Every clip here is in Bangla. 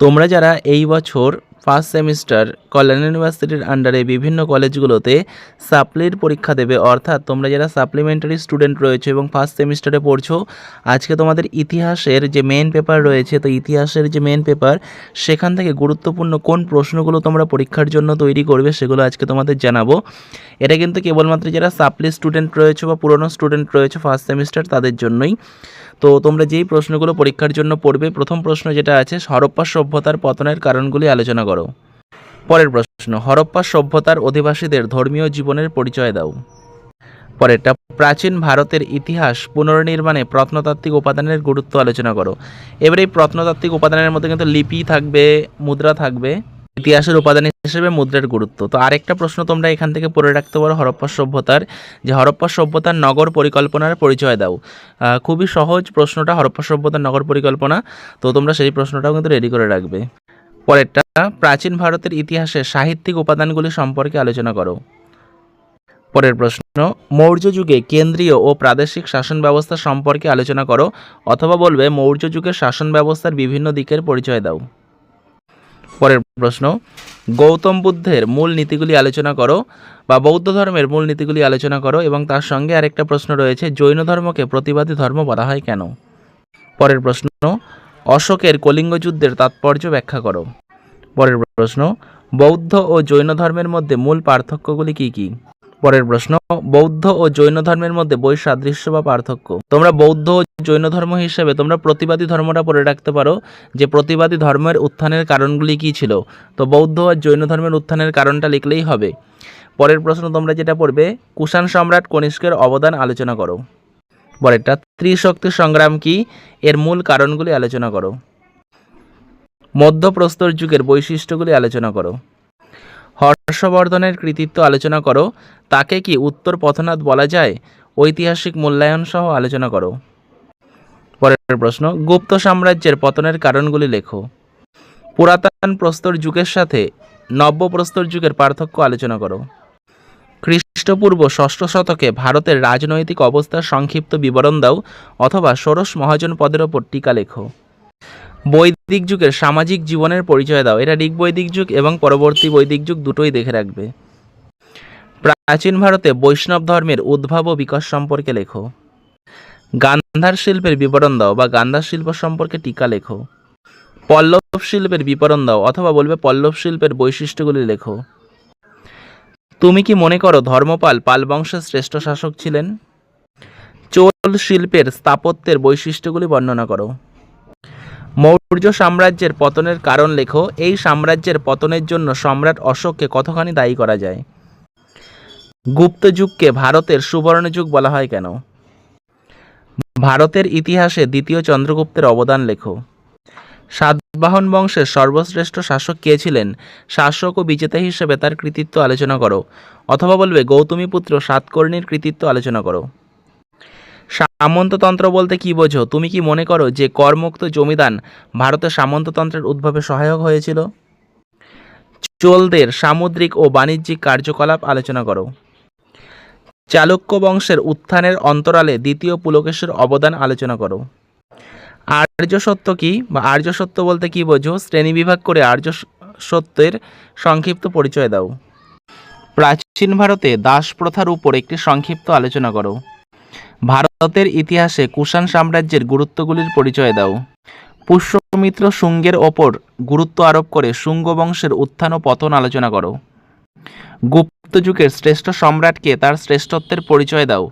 তোমরা যারা এই বছর ফার্স্ট সেমিস্টার কল্যাণ ইউনিভার্সিটির আন্ডারে বিভিন্ন কলেজগুলোতে সাপ্লির পরীক্ষা দেবে। অর্থাৎ তোমরা যারা সাপ্লিমেন্টারি স্টুডেন্ট রয়েছে এবং ফার্স্ট সেমিস্টারে পড়ছো, আজকে তোমাদের ইতিহাসের যে মেন পেপার রয়েছে, তো ইতিহাসের যে মেন পেপার সেখান থেকে গুরুত্বপূর্ণ কোন প্রশ্নগুলো তোমরা পরীক্ষার জন্য তৈরি করবে সেগুলো আজকে তোমাদের জানাব। এটা কিন্তু কেবলমাত্র যারা সাপ্লি স্টুডেন্ট রয়েছে বা পুরনো স্টুডেন্ট রয়েছে ফার্স্ট সেমিস্টার তাদের জন্যই। তো তোমরা যেই প্রশ্নগুলো পরীক্ষার জন্য পড়বে, প্রথম প্রশ্ন যেটা আছে হরপ্পা সভ্যতার পতনের কারণগুলি আলোচনা করো। পরের প্রশ্ন, হরপ্পা সভ্যতার অধিবাসীদের ধর্মীয় জীবনের পরিচয় দাও। পরেরটা, প্রাচীন ভারতের ইতিহাস পুনর্নির্মাণে প্রত্নতাত্ত্বিক উপাদানের গুরুত্ব আলোচনা করো। এবার এই প্রত্নতাত্ত্বিক উপাদানের মধ্যে কিন্তু লিপি থাকবে, মুদ্রা থাকবে। ইতিহাসের উপাদান হিসেবে মুদ্রার গুরুত্ব। তো আরেকটা প্রশ্ন তোমরা এখান থেকে পড়ে রাখতে পারো, হরপ্পা সভ্যতার, যে হরপ্পা সভ্যতার নগর পরিকল্পনার পরিচয় দাও। খুবই সহজ প্রশ্নটা, হরপ্পা সভ্যতার নগর পরিকল্পনা। তো তোমরা সেই প্রশ্নটাও কিন্তু রেডি করে রাখবে। পরেরটা প্রাচীন ভারতের ইতিহাসে সাহিত্যিক উপাদানগুলি সম্পর্কে আলোচনা করো। পরের প্রশ্ন, মৌর্য যুগে কেন্দ্রীয় ও প্রাদেশিক শাসন ব্যবস্থা সম্পর্কে আলোচনা করো, অথবা বলবে মৌর্য যুগের শাসন ব্যবস্থার বিভিন্ন দিকের পরিচয় দাও। পরের প্রশ্ন, গৌতম বুদ্ধের মূল নীতিগুলি আলোচনা করো বা বৌদ্ধ ধর্মের মূল নীতিগুলি আলোচনা করো এবং তার সঙ্গে আরেকটা প্রশ্ন রয়েছে, জৈন ধর্মকে প্রতিবাদী ধর্ম বলা হয় কেন? পরের প্রশ্ন, অশোকের কলিঙ্গ যুদ্ধের তাৎপর্য ব্যাখ্যা করো। পরের প্রশ্ন, বৌদ্ধ ও জৈন ধর্মের মধ্যে মূল পার্থক্যগুলি কি কি? পরের প্রশ্ন, বৌদ্ধ ও জৈন ধর্মের মধ্যে বৈসাদৃশ্য বা পার্থক্য। তোমরা বৌদ্ধ ও জৈন ধর্ম হিসেবে তোমরা প্রতিবাদী ধর্মটা পড়ে রাখতে পারো যে প্রতিবাদী ধর্মের উত্থানের কারণগুলি কি ছিল। তো বৌদ্ধ আর জৈন ধর্মের উত্থানের কারণটা লিখলেই হবে। পরের প্রশ্ন তোমরা যেটা পড়বে, কুষাণ সম্রাট কনিষ্কের অবদান আলোচনা করো। পরেরটা, ত্রিশক্তি সংগ্রাম কি? এর মূল কারণগুলি আলোচনা করো। মধ্যপ্রস্তর যুগের বৈশিষ্ট্যগুলি আলোচনা করো। হর্ষবর্ধনের কৃতিত্ব আলোচনা করো। তাকে কি উত্তর পথনাথ বলা যায়? ঐতিহাসিক মূল্যায়ন সহ আলোচনা করো। পরের প্রশ্ন, গুপ্ত সাম্রাজ্যের পতনের কারণগুলি লেখো। পুরাতন প্রস্তর যুগের সাথে নব্য প্রস্তর যুগের পার্থক্য আলোচনা করো। খ্রিস্টপূর্ব ষষ্ঠ শতকে ভারতের রাজনৈতিক অবস্থার সংক্ষিপ্ত বিবরণ দাও অথবা ষোড়শ মহাজন পদের ওপর টিকা লেখো। বৈদিক যুগের সামাজিক জীবনের পরিচয় দাও। এটা ঋগ বৈদিক যুগ এবং পরবর্তী বৈদিক যুগ দুটোই দেখে রাখবে। প্রাচীন ভারতে বৈষ্ণব ধর্মের উদ্ভাব ও বিকাশ সম্পর্কে লেখো। গান্ধার শিল্পের বিবরণ দাও বা গান্ধার শিল্প সম্পর্কে টিকা লেখো। পল্লব শিল্পের বিবরণ দাও অথবা বলবে পল্লব শিল্পের বৈশিষ্ট্যগুলি লেখো। তুমি কি মনে করো ধর্মপাল পাল বংশের শ্রেষ্ঠ শাসক ছিলেন? চোল শিল্পের স্থাপত্যের বৈশিষ্ট্যগুলি বর্ণনা করো। মৌর্য সাম্রাজ্যের পতনের কারণ লেখো, এই সাম্রাজ্যের পতনের জন্য সম্রাট অশোককে কতখানি দায়ী করা যায়? গুপ্ত যুগকে ভারতের সুবর্ণ যুগ বলা হয় কেন? ভারতের ইতিহাসে দ্বিতীয় চন্দ্রগুপ্তের অবদান লেখো। সাতবাহন বংশের সর্বশ্রেষ্ঠ শাসক কে ছিলেন? শাসক ও বিজেতা হিসেবে তার কৃতিত্ব আলোচনা করো, অথবা বলবে গৌতমী পুত্র সাতকর্ণীর কৃতিত্ব আলোচনা করো। সামন্ততন্ত্র বলতে কি বোঝো? তুমি কি মনে করো যে করমুক্ত জমিদান ভারতের সামন্ততন্ত্রের উদ্ভবে সহায়ক হয়েছিল? চোলদের সামুদ্রিক ও বাণিজ্যিক কার্যকলাপ আলোচনা করো। চালুক্য বংশের উত্থানের অন্তরালে দ্বিতীয় পুলকেশের অবদান আলোচনা করো। আর্য সত্য কি বা আর্য সত্য বলতে কি বোঝো? শ্রেণীবিভাগ করে আর্য সত্যের সংক্ষিপ্ত পরিচয় দাও। প্রাচীন ভারতে দাস প্রথার উপর একটি সংক্ষিপ্ত আলোচনা করো। ভারতের ইতিহাসে কুষাণ সাম্রাজ্যের গুরুত্বগুলির পরিচয় দাও। পুষ্যমিত্র শুঙ্গের ওপর গুরুত্ব আরোপ করে শুঙ্গ বংশের উত্থান ও পতন আলোচনা করো। গুপ্ত যুগের শ্রেষ্ঠ সম্রাটকে তার শ্রেষ্ঠত্বের পরিচয় দাও,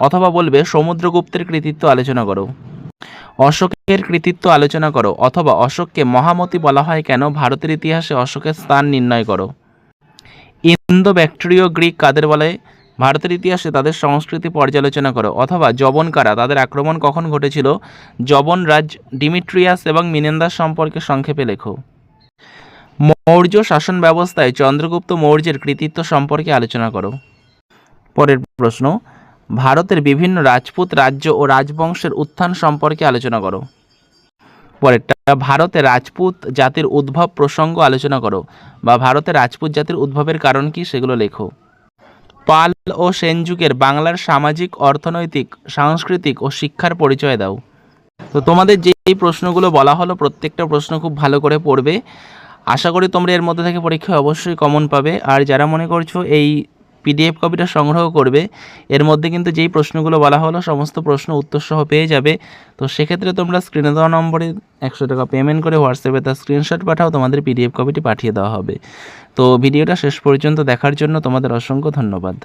অথবা বলবে সমুদ্রগুপ্তের কৃতিত্ব আলোচনা করো। অশোকের কৃতিত্ব আলোচনা করো, অথবা অশোককে মহামতি বলা হয় কেন ভারতের ইতিহাসে অশোকের স্থান নির্ণয় করো। ইন্দো ব্যাকটেরীয় গ্রিক কাদের বলে? ভারতের ইতিহাসে তাদের সংস্কৃতি পর্যালোচনা করো, অথবা জবনকারা তাদের আক্রমণ কখন ঘটেছিল জবন রাজ ডিমিট্রিয়াস এবং মিনেন্দাস সম্পর্কে সংক্ষেপে লেখো। মৌর্য শাসন ব্যবস্থায় চন্দ্রগুপ্ত মৌর্যের কৃতিত্ব সম্পর্কে আলোচনা করো। পরের প্রশ্ন, ভারতের বিভিন্ন রাজপুত রাজ্য ও রাজবংশের উত্থান সম্পর্কে আলোচনা করো। পরেরটা, ভারতে রাজপুত জাতির উদ্ভব প্রসঙ্গ আলোচনা করো, বা ভারতে রাজপুত জাতির উদ্ভবের কারণ কি সেগুলো লেখো। পাল ও সেন যুগের বাংলার সামাজিক, অর্থনৈতিক, সাংস্কৃতিক ও শিক্ষার পরিচয় দাও। তো তোমাদের যেই প্রশ্নগুলো বলা হলো, প্রত্যেকটা প্রশ্ন খুব ভালো করে পড়বে। আশা করি তোমরা এর মধ্যে থেকে পরীক্ষায় অবশ্যই কমন পাবে। আর যারা মনে করছ এই পিডিএফ কপিটা সংগ্রহ করবে। এর মধ্যে কিন্তু যেই প্রশ্নগুলো বলা হলো, সমস্ত প্রশ্ন উত্তরসহ পেয়ে যাবে। তো সেক্ষেত্রে তোমরা স্ক্রিনে দেওয়া নম্বরে একশো টাকা পেমেন্ট করে হোয়াটসঅ্যাপে তার স্ক্রিনশট পাঠাও, তোমাদের পিডিএফ কপিটি পাঠিয়ে দেওয়া হবে। তো ভিডিওটা শেষ পর্যন্ত দেখার জন্য তোমাদের অসংখ্য ধন্যবাদ।